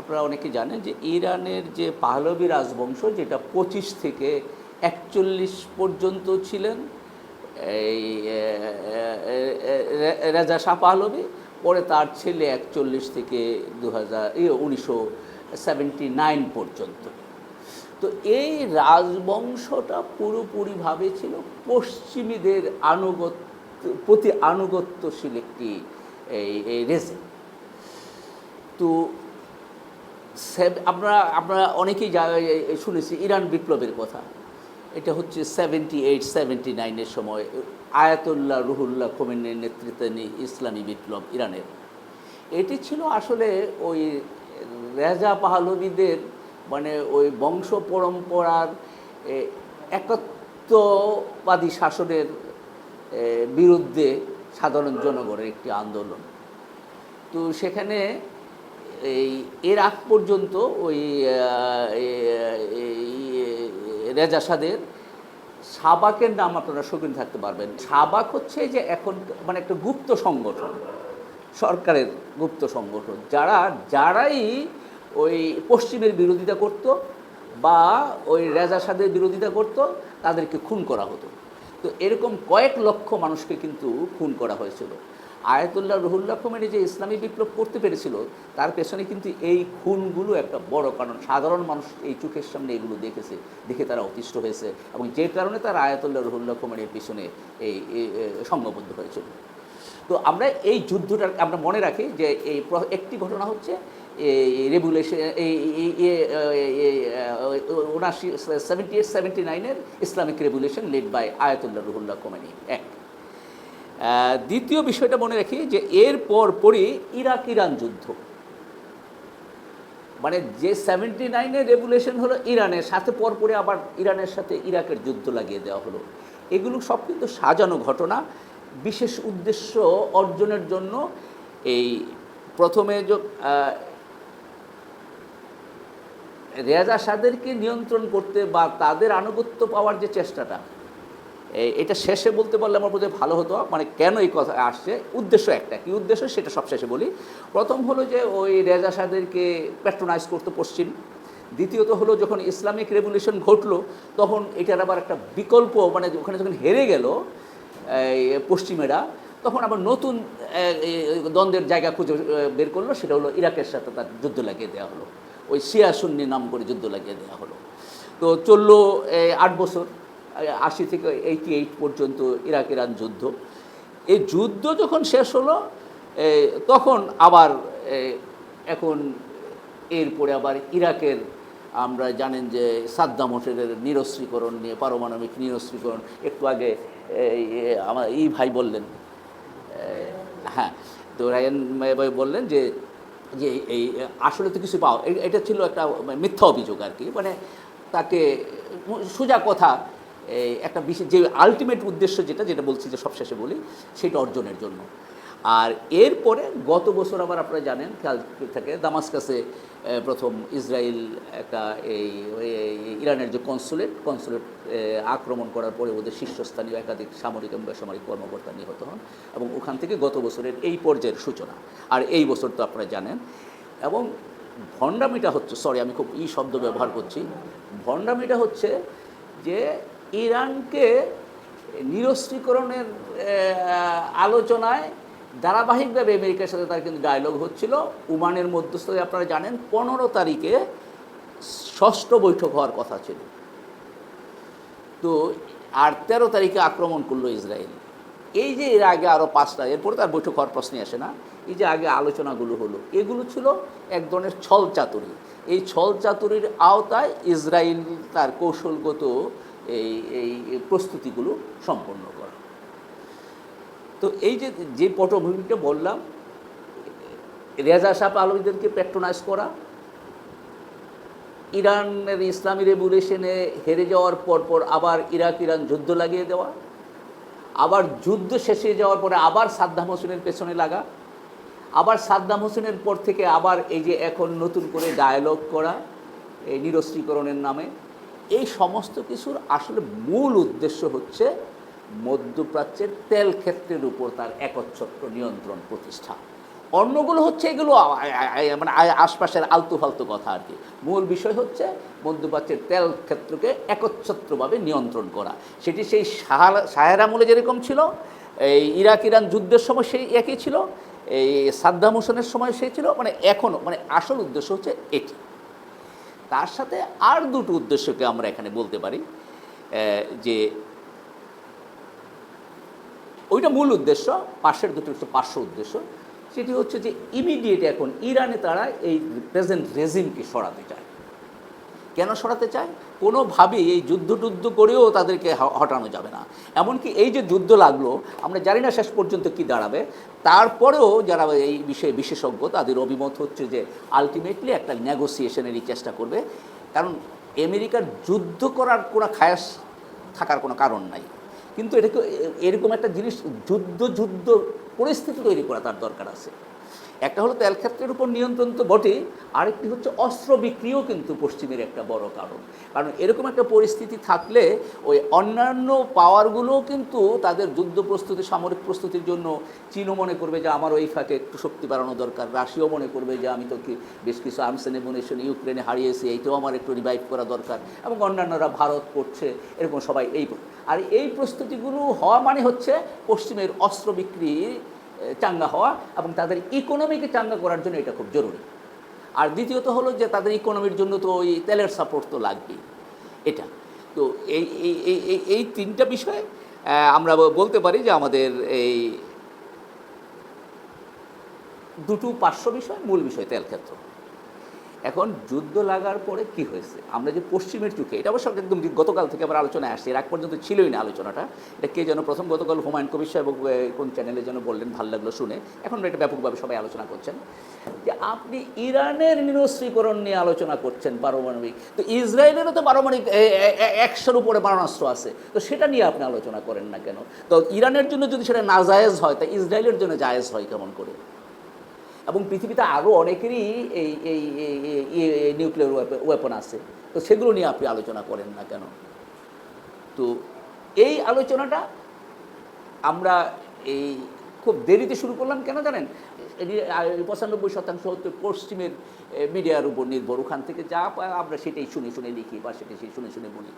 আপনারা অনেকে জানেন যে ইরানের যে পাহলবি রাজবংশ, যেটা পঁচিশ থেকে একচল্লিশ পর্যন্ত ছিলেন, এই রেজা শাহ পাহলবি পরে তার ছেলে একচল্লিশ থেকে দু হাজার উনিশশো নাইন পর্যন্ত। তো এই রাজবংশটা পুরোপুরিভাবে ছিল পশ্চিমীদের আনুগত্য, প্রতি আনুগত্যশীল একটি, এই রেজে তো আমরা আমরা অনেকেই যা- শুনেছি, ইরান বিপ্লবের কথা। এটা হচ্ছে সেভেন্টি এইট সেভেন্টি নাইনের সময়, আয়াতুল্লাহ রুহুল্লাহ খোমেনের নেতৃত্বাধীন ইসলামী বিপ্লব ইরানের। এটি ছিল আসলে ওই রেজা পাহলবিদের মানে ওই বংশ পরম্পরার একত্ববাদী শাসনের বিরুদ্ধে সাধারণ জনগণের একটি আন্দোলন। তো সেখানে এই, এর আগ পর্যন্ত ওই রেজা সাদের সাবাকের নাম আপনারা শৌখিন থাকতে পারবেন। সাবাক হচ্ছে যে এখন মানে একটা গুপ্ত সংগঠন, সরকারের গুপ্ত সংগঠন। যারা, যারাই ওই পশ্চিমের বিরোধিতা করত বা ওই রেজা সাদের বিরোধিতা করত, তাদেরকে খুন করা হতো। তো এরকম কয়েক লক্ষ মানুষকে কিন্তু খুন করা হয়েছিল। আয়াতুল্লাহ রহুল্লাহ খোমেনি যে ইসলামী বিপ্লব করতে পেরেছিল, তার পেছনে কিন্তু এই খুনগুলো একটা বড় কারণ। সাধারণ মানুষ এই চোখের সামনে এগুলো দেখেছে, দেখে তারা অতিষ্ঠ হয়েছে এবং যে কারণে তারা আয়াতুল্লাহ রহুল্লাহ খোমেনির পেছনে এই সংঘবদ্ধ হয়েছিল। তো আমরা এই যুদ্ধটা আমরা মনে রাখি যে এই একটি ঘটনা হচ্ছে এই উনাশি সেভেন্টি এইট সেভেন্টি নাইনের Islamic regulation led by Ayatollah Ruhollah Khomeini এক। দ্বিতীয় বিষয়টা মনে রাখি যে এর পর পরই ইরাক, ইরান যুদ্ধ। মানে যে সেভেন্টি নাইনের রেগুলেশন হলো ইরানের, সাথে পরপরে আবার ইরানের সাথে ইরাকের যুদ্ধ লাগিয়ে দেওয়া হলো। এগুলো সব কিন্তু সাজানো ঘটনা, বিশেষ উদ্দেশ্য অর্জনের জন্য এই প্রথমে রেজা সাদেরকে নিয়ন্ত্রণ করতে বা তাদের আনুগত্য পাওয়ার যে চেষ্টাটা এটা শেষে বলতে পারলে আমার বোধহয় ভালো হতো মানে কেন এই কথা আসছে? উদ্দেশ্য একটা। কি উদ্দেশ্য? সেটা সব শেষে বলি। প্রথম হলো যে ওই রেজা সাদেরকে প্যাট্রোনাইজ করতো পশ্চিম। দ্বিতীয়ত হলো যখন ইসলামিক রেভলিউশন ঘটলো, তখন এটার আবার একটা বিকল্প মানে ওখানে যখন হেরে গেল পশ্চিমেরা, তখন আবার নতুন দ্বন্দ্বের জায়গা খুঁজে বের করল, সেটা হলো ইরাকের সাথে তার যুদ্ধ লাগিয়ে দেওয়া হলো। ওই শিয়া সুন্নি নাম করে যুদ্ধ লাগিয়ে দেওয়া হলো। তো চলল আট বছর আশি থেকে এইটি এইট পর্যন্ত ইরাক ইরান যুদ্ধ। এই যুদ্ধ যখন শেষ হলো তখন আবার এখন এরপরে আবার ইরাকের, আমরা জানেন যে সাদ্দাম হোসেনের নিরস্ত্রীকরণ নিয়ে, পারমাণবিক নিরস্ত্রীকরণ, একটু আগে আমার এই ভাই বললেন হ্যাঁ তো রায়ন ভাই বললেন যে যে এই আসলে তো কিছু পাও এ- এটা ছিল একটা মিথ্যা অভিযোগ আর কি। মানে তাকে সোজা কথা একটা বিশেষ যে আলটিমেট উদ্দেশ্য যেটা যেটা বলছি যে সবশেষে বলি, সেটা অর্জনের জন্য। আর এরপরে গত বছর আবার আপনারা জানেন, খেয়াল থেকে, দামাসকাসে প্রথম ইসরায়েল একটা এই ইরানের যে কনসুলেট কনসুলেট আক্রমণ করার পরে ওদের শীর্ষস্থানীয় একাধিক সামরিক এবং বেসামরিক কর্মকর্তা নিহত হন এবং ওখান থেকে গত বছরের এই পর্যায়ের সূচনা। আর এই বছর তো আপনারা জানেন। এবং ভণ্ডামিটা হচ্ছে সরি আমি খুব ই শব্দ ব্যবহার করছি, ভণ্ডামিটা হচ্ছে যে ইরানকে নিরস্ত্রীকরণের আলোচনায় ধারাবাহিকভাবে আমেরিকার সাথে তার কিন্তু ডায়লগ হচ্ছিল। উমানের মধ্যস্থতায় আপনারা জানেন, পনেরো তারিখে ষষ্ঠ বৈঠক হওয়ার কথা ছিল। তো, আর তেরো তারিখে আক্রমণ করল ইসরায়েল। এই যে এর আগে আরও পাঁচটা, এরপরে তার বৈঠক হওয়ার প্রশ্নই আসে না। এই যে আগে আলোচনাগুলো হলো, এগুলো ছিল এক ধরনের ছল চাতুরি। এই ছল চাতুরির আওতায় ইসরায়েল তার কৌশলগত এই এই প্রস্তুতিগুলো সম্পন্ন তো এই যে যে পটভূমিটা বললাম, রেজা শাহ আলমীদেরকে প্যাট্রোনাইজ করা, ইরানের ইসলামী রেভুলেশনে হেরে যাওয়ার পর পর আবার ইরাক, ইরান যুদ্ধ লাগিয়ে দেওয়া, আবার যুদ্ধ শেষে যাওয়ার পরে আবার সাদ্দাম হোসেনের পেছনে লাগা, আবার সাদ্দাম হোসেনের পর থেকে আবার এই যে এখন নতুন করে ডায়ালগ করা, এই নিরস্ত্রীকরণের নামে, এই সমস্ত কিছুর আসলে মূল উদ্দেশ্য হচ্ছে মধ্যপ্রাচ্যের তেল ক্ষেত্রের উপর তার একচ্ছত্র নিয়ন্ত্রণ প্রতিষ্ঠা। অন্যগুলো হচ্ছে এগুলো মানে আশপাশের আলতু ফালতু কথা আর কি। মূল বিষয় হচ্ছে মধ্যপ্রাচ্যের তেল ক্ষেত্রকে একচ্ছত্রভাবে নিয়ন্ত্রণ করা। সেটি সেই সাহের আমলে যেরকম ছিল, এই ইরাক ইরান যুদ্ধের সময় সেই একই ছিল, এই সাদ্দাম হোসেনের সময় সেই ছিল মানে এখনও মানে আসল উদ্দেশ্য হচ্ছে এটি। তার সাথে আর দুটো উদ্দেশ্যকে আমরা এখানে বলতে পারি যে ওইটা মূল উদ্দেশ্য, পাশের দুটো হচ্ছে পার্শ্ব উদ্দেশ্য। সেটি হচ্ছে যে ইমিডিয়েট এখন ইরানে তারা এই প্রেজেন্ট রেজিমকে সরাতে চায়। কেন সরাতে চায়? কোনোভাবেই এই যুদ্ধ টুদ্ধ করেও তাদেরকে হটানো যাবে না। এমনকি এই যে যুদ্ধ লাগল, আমরা জানি না শেষ পর্যন্ত কি দাঁড়াবে। তারপরেও যারা এই বিষয়ে বিশেষজ্ঞ, তাদের অভিমত হচ্ছে যে আলটিমেটলি একটা নেগোসিয়েশনেরই চেষ্টা করবে। কারণ আমেরিকার যুদ্ধ করার কোনো খায়াস থাকার কোনো কারণ নাই। কিন্তু এটাকে এরকম একটা জিনিস যুদ্ধ যুদ্ধ পরিস্থিতি তৈরি করা তার দরকার আছে। একটা হলো তেল ক্ষেত্রের উপর নিয়ন্ত্রণ তো বটে আরেকটি হচ্ছে অস্ত্র বিক্রিও কিন্তু পশ্চিমের একটা বড় কারণ। কারণ এরকম একটা পরিস্থিতি থাকলে ওই অন্যান্য পাওয়ারগুলোও কিন্তু তাদের যুদ্ধ প্রস্তুতি সামরিক প্রস্তুতির জন্য চীনও মনে করবে যে আমার ওই ফাঁকে একটু শক্তি বাড়ানো দরকার রাশিয়াও মনে করবে যে আমি তো কি বেশ কিছু আর্মস এনিমুনেশন ইউক্রেনে হারিয়েছি এইটাও আমার একটু রিভাইভ করা দরকার এবং অন্যান্যরা ভারত করছে এরকম সবাই এই আর এই প্রস্তুতিগুলো হওয়া মানে হচ্ছে পশ্চিমের অস্ত্র বিক্রি এ, চাঙ্গা হওয়া এবং তাদের ইকোনমিকে চাঙ্গা করার জন্য এটা খুব জরুরি। আর দ্বিতীয়ত হলো যে তাদের ইকোনমির জন্য তো ওই তেলের সাপোর্ট তো লাগবেই। এটা। তো এই এই, এই- তিনটা বিষয়ে আমরা বলতে পারি যে আমাদের এই দুটো পার্শ্ব বিষয়, মূল বিষয় তেল ক্ষেত্র। এখন যুদ্ধ লাগার পরে কি হয়েছে? আমরা যে পশ্চিমের চোখে, এটা অবশ্য একদম গতকাল থেকে আবার আলোচনায় আসছে, এর আগ পর্যন্ত ছিলই না আলোচনাটা। এটা কে যেন প্রথম গতকাল হুমায়ুন কবির সাহেব কোন চ্যানেলে যেন বললেন, ভালো লাগল শুনে। এখন এটা ব্যাপকভাবে সবাই আলোচনা করছেন। যে আপনি ইরানের নিরস্ত্রীকরণ নিয়ে আলোচনা করছেন পারমাণবিক। তো ইসরায়েলেরও তো পারমাণবিক একশোর উপরে মারণাস্ত্র আছে। তো সেটা নিয়ে আপনি আলোচনা করেন না কেন? তো ইরানের জন্য যদি সেটা না জায়েজ হয়, তা ইসরায়েলের জন্য জায়েজ হয় কেমন করে? এবং পৃথিবীতে আরও অনেকেরই এই এই নিউক্লিয়ার ওয়েপন আছে। তো সেগুলো নিয়ে আপনি আলোচনা করেন না কেন? তো এই আলোচনাটা আমরা এই খুব দেরিতে শুরু করলাম কেন জানেন? পঁচানব্বই শতাংশ হচ্ছে পশ্চিমের মিডিয়ার উপর নির্ভর। ওখান থেকে যা আমরা সেটাই শুনে শুনে লিখি বা সেটাই শুনে শুনে বলি।